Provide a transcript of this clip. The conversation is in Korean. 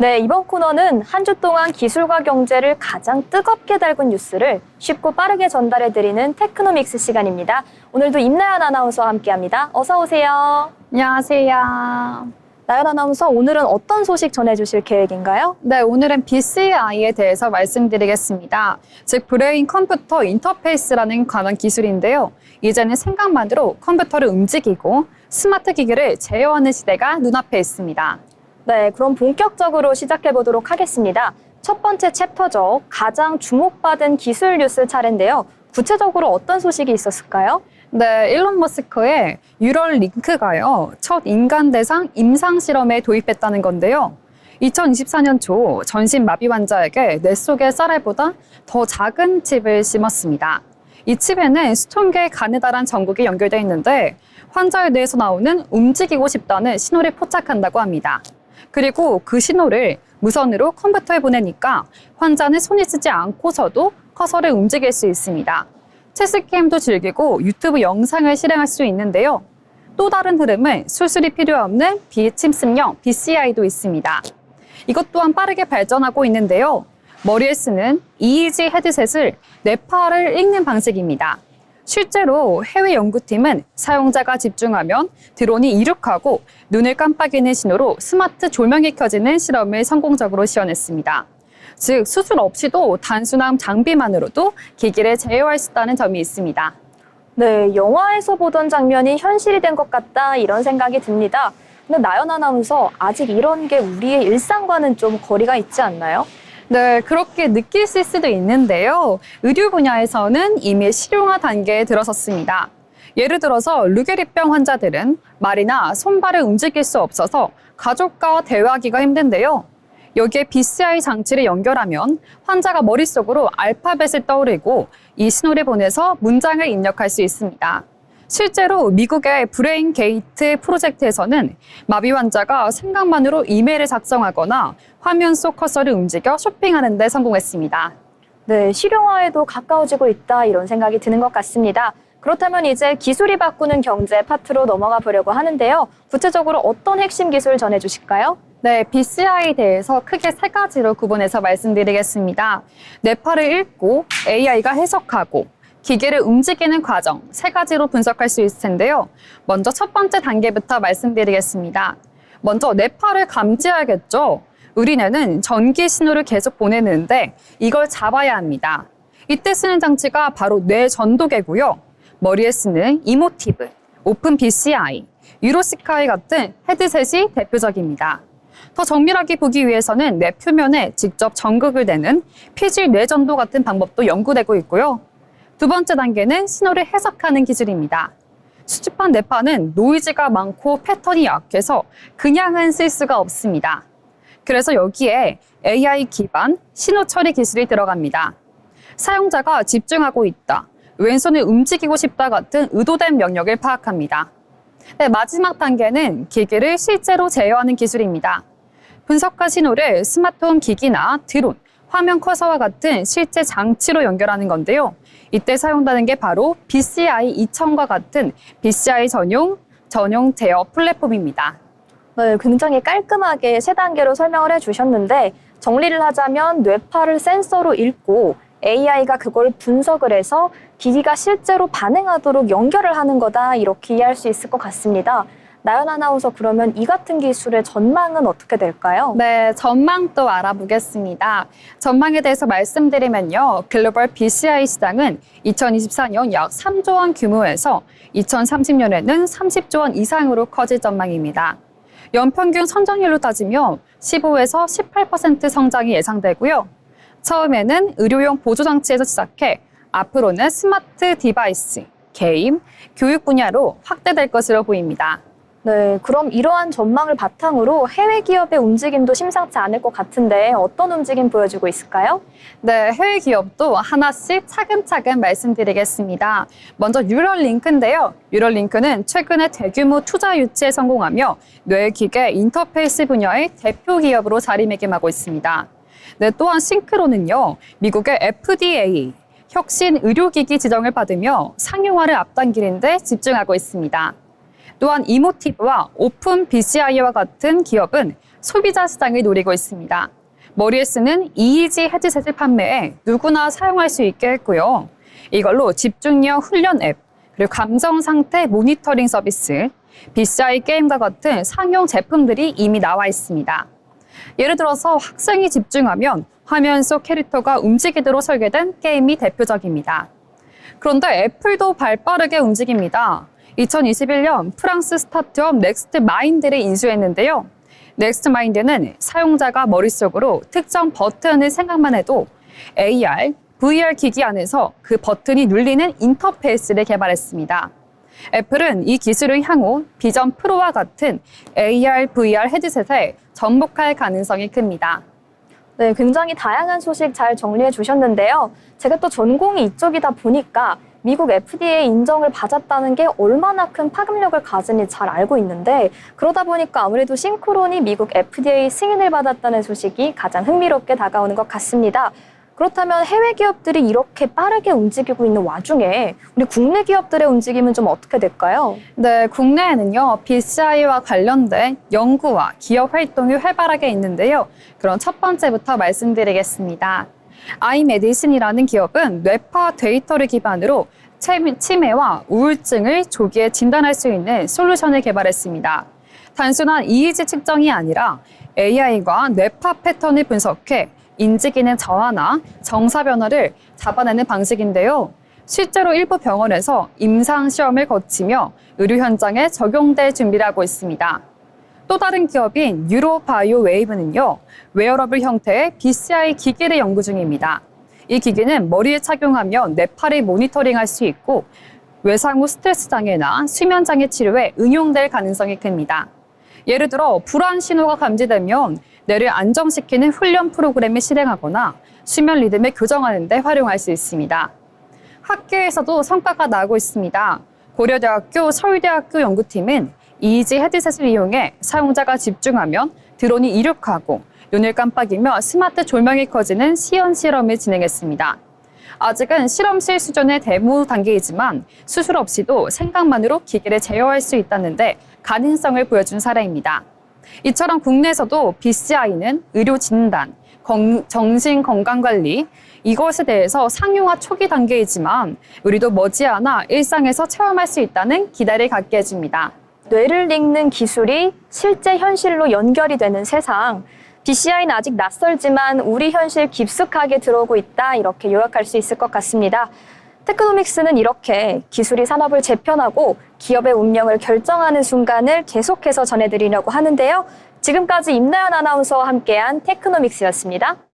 네, 이번 코너는 한 주 동안 기술과 경제를 가장 뜨겁게 달군 뉴스를 쉽고 빠르게 전달해 드리는 테크노믹스 시간입니다. 오늘도 임나연 아나운서와 함께 합니다. 어서 오세요. 안녕하세요. 나연 아나운서, 오늘은 어떤 소식 전해주실 계획인가요? 네, 오늘은 BCI에 대해서 말씀드리겠습니다. 즉, 브레인 컴퓨터 인터페이스라는 관한 기술인데요. 이제는 생각만으로 컴퓨터를 움직이고 스마트 기기를 제어하는 시대가 눈앞에 있습니다. 네, 그럼 본격적으로 시작해 보도록 하겠습니다. 첫 번째 챕터죠. 가장 주목받은 기술 뉴스 차례인데요. 구체적으로 어떤 소식이 있었을까요? 네, 일론 머스크의 유럴 링크가요, 첫 인간 대상 임상 실험에 도입했다는 건데요. 2024년 초 전신 마비 환자에게 뇌 속의 쌀알보다 더 작은 칩을 심었습니다. 이 칩에는 수천 개의 가느다란 전극이 연결되어 있는데 환자의 뇌에서 나오는 움직이고 싶다는 신호를 포착한다고 합니다. 그리고 그 신호를 무선으로 컴퓨터에 보내니까 환자는 손이 쓰지 않고서도 커서를 움직일 수 있습니다. 체스 게임도 즐기고 유튜브 영상을 실행할 수 있는데요. 또 다른 흐름은 수술이 필요 없는 비침습형 BCI도 있습니다. 이것 또한 빠르게 발전하고 있는데요. 머리에 쓰는 EEG 헤드셋을 뇌파를 읽는 방식입니다. 실제로 해외 연구팀은 사용자가 집중하면 드론이 이륙하고 눈을 깜빡이는 신호로 스마트 조명이 켜지는 실험을 성공적으로 시연했습니다. 즉 수술 없이도 단순한 장비만으로도 기기를 제어할 수 있다는 점이 있습니다. 네, 영화에서 보던 장면이 현실이 된 것 같다 이런 생각이 듭니다. 근데 나연 아나운서 아직 이런 게 우리의 일상과는 좀 거리가 있지 않나요? 네, 그렇게 느끼실 수도 있는데요. 의료 분야에서는 이미 실용화 단계에 들어섰습니다. 예를 들어서 루게리병 환자들은 말이나 손발을 움직일 수 없어서 가족과 대화하기가 힘든데요. 여기에 BCI 장치를 연결하면 환자가 머릿속으로 알파벳을 떠올리고 이 신호를 보내서 문장을 입력할 수 있습니다. 실제로 미국의 브레인 게이트 프로젝트에서는 마비 환자가 생각만으로 이메일을 작성하거나 화면 속 커서를 움직여 쇼핑하는 데 성공했습니다. 네, 실용화에도 가까워지고 있다 이런 생각이 드는 것 같습니다. 그렇다면 이제 기술이 바꾸는 경제 파트로 넘어가 보려고 하는데요. 구체적으로 어떤 핵심 기술 전해주실까요? 네, BCI에 대해서 크게 세 가지로 구분해서 말씀드리겠습니다. 뇌파를 읽고 AI가 해석하고 기계를 움직이는 과정 세 가지로 분석할 수 있을 텐데요. 먼저 첫 번째 단계부터 말씀드리겠습니다. 먼저 뇌파를 감지해야겠죠. 우리 뇌는 전기 신호를 계속 보내는데 이걸 잡아야 합니다. 이때 쓰는 장치가 바로 뇌 전도계고요. 머리에 쓰는 이모티브, 오픈 BCI, 유로시카이 같은 헤드셋이 대표적입니다. 더 정밀하게 보기 위해서는 뇌 표면에 직접 전극을 내는 피질 뇌전도 같은 방법도 연구되고 있고요. 두 번째 단계는 신호를 해석하는 기술입니다. 수집한 뇌파는 노이즈가 많고 패턴이 약해서 그냥은 쓸 수가 없습니다. 그래서 여기에 AI 기반 신호 처리 기술이 들어갑니다. 사용자가 집중하고 있다, 왼손을 움직이고 싶다 같은 의도된 명령을 파악합니다. 네, 마지막 단계는 기기를 실제로 제어하는 기술입니다. 분석한 신호를 스마트홈 기기나 드론, 화면 커서와 같은 실제 장치로 연결하는 건데요. 이때 사용되는 게 바로 BCI 2000과 같은 BCI 전용 전용 제어 플랫폼입니다. 네, 굉장히 깔끔하게 세 단계로 설명을 해주셨는데 정리를 하자면 뇌파를 센서로 읽고 AI가 그걸 분석을 해서 기기가 실제로 반응하도록 연결을 하는 거다 이렇게 이해할 수 있을 것 같습니다. 나연 아나운서 그러면 이 같은 기술의 전망은 어떻게 될까요? 네, 전망도 알아보겠습니다. 전망에 대해서 말씀드리면요. 글로벌 BCI 시장은 2024년 약 3조 원 규모에서 2030년에는 30조 원 이상으로 커질 전망입니다. 연평균 성장률로 따지면 15에서 18% 성장이 예상되고요. 처음에는 의료용 보조장치에서 시작해 앞으로는 스마트 디바이스, 게임, 교육 분야로 확대될 것으로 보입니다. 네, 그럼 이러한 전망을 바탕으로 해외 기업의 움직임도 심상치 않을 것 같은데 어떤 움직임 보여주고 있을까요? 네, 해외 기업도 하나씩 차근차근 말씀드리겠습니다. 먼저 유럴링크인데요. 유럴링크는 최근에 대규모 투자 유치에 성공하며 뇌기계 인터페이스 분야의 대표 기업으로 자리매김하고 있습니다. 네, 또한 싱크로는요, 미국의 FDA, 혁신 의료기기 지정을 받으며 상용화를 앞당기는 데 집중하고 있습니다. 또한 이모티브와 오픈 BCI와 같은 기업은 소비자 시장을 노리고 있습니다. 머리에 쓰는 EEG 헤드셋을 판매해 누구나 사용할 수 있게 했고요. 이걸로 집중력 훈련 앱, 그리고 감정 상태 모니터링 서비스, BCI 게임과 같은 상용 제품들이 이미 나와 있습니다. 예를 들어서 학생이 집중하면 화면 속 캐릭터가 움직이도록 설계된 게임이 대표적입니다. 그런데 애플도 발 빠르게 움직입니다. 2021년 프랑스 스타트업 넥스트 마인드를 인수했는데요. 넥스트 마인드는 사용자가 머릿속으로 특정 버튼을 생각만 해도 AR, VR 기기 안에서 그 버튼이 눌리는 인터페이스를 개발했습니다. 애플은 이 기술을 향후 비전 프로와 같은 AR, VR 헤드셋에 접목할 가능성이 큽니다. 네, 굉장히 다양한 소식 잘 정리해 주셨는데요. 제가 또 전공이 이쪽이다 보니까 미국 FDA 인정을 받았다는 게 얼마나 큰 파급력을 가진지 잘 알고 있는데 그러다 보니까 아무래도 싱크론이 미국 FDA 승인을 받았다는 소식이 가장 흥미롭게 다가오는 것 같습니다. 그렇다면 해외 기업들이 이렇게 빠르게 움직이고 있는 와중에 우리 국내 기업들의 움직임은 좀 어떻게 될까요? 네, 국내에는요, BCI와 관련된 연구와 기업 활동이 활발하게 있는데요. 그럼 첫 번째부터 말씀드리겠습니다. 아이메디슨이라는 기업은 뇌파 데이터를 기반으로 침- 치매와 우울증을 조기에 진단할 수 있는 솔루션을 개발했습니다. 단순한 EEG 측정이 아니라 AI가 뇌파 패턴을 분석해 인지 기능 저하나 정사 변화를 잡아내는 방식인데요. 실제로 일부 병원에서 임상 시험을 거치며 의료 현장에 적용될 준비를 하고 있습니다. 또 다른 기업인 유로바이오 웨이브는요, 웨어러블 형태의 BCI 기기를 연구 중입니다. 이 기기는 머리에 착용하면 뇌파를 모니터링할 수 있고 외상 후 스트레스 장애나 수면 장애 치료에 응용될 가능성이 큽니다. 예를 들어 불안 신호가 감지되면 뇌를 안정시키는 훈련 프로그램을 실행하거나 수면 리듬을 교정하는 데 활용할 수 있습니다. 학교에서도 성과가 나고 있습니다. 고려대학교 서울대학교 연구팀은 EEG 헤드셋을 이용해 사용자가 집중하면 드론이 이륙하고 눈을 깜빡이며 스마트 조명이 꺼지는 시연 실험을 진행했습니다. 아직은 실험실 수준의 데모 단계이지만 수술 없이도 생각만으로 기계를 제어할 수 있다는데 가능성을 보여준 사례입니다. 이처럼 국내에서도 BCI는 의료 진단, 건- 정신 건강 관리 이것에 대해서 상용화 초기 단계이지만 우리도 머지않아 일상에서 체험할 수 있다는 기대를 갖게 해줍니다. 뇌를 읽는 기술이 실제 현실로 연결이 되는 세상. BCI는 아직 낯설지만 우리 현실 깊숙하게 들어오고 있다. 이렇게 요약할 수 있을 것 같습니다. 테크노믹스는 이렇게 기술이 산업을 재편하고 기업의 운명을 결정하는 순간을 계속해서 전해드리려고 하는데요. 지금까지 임나연 아나운서와 함께한 테크노믹스였습니다.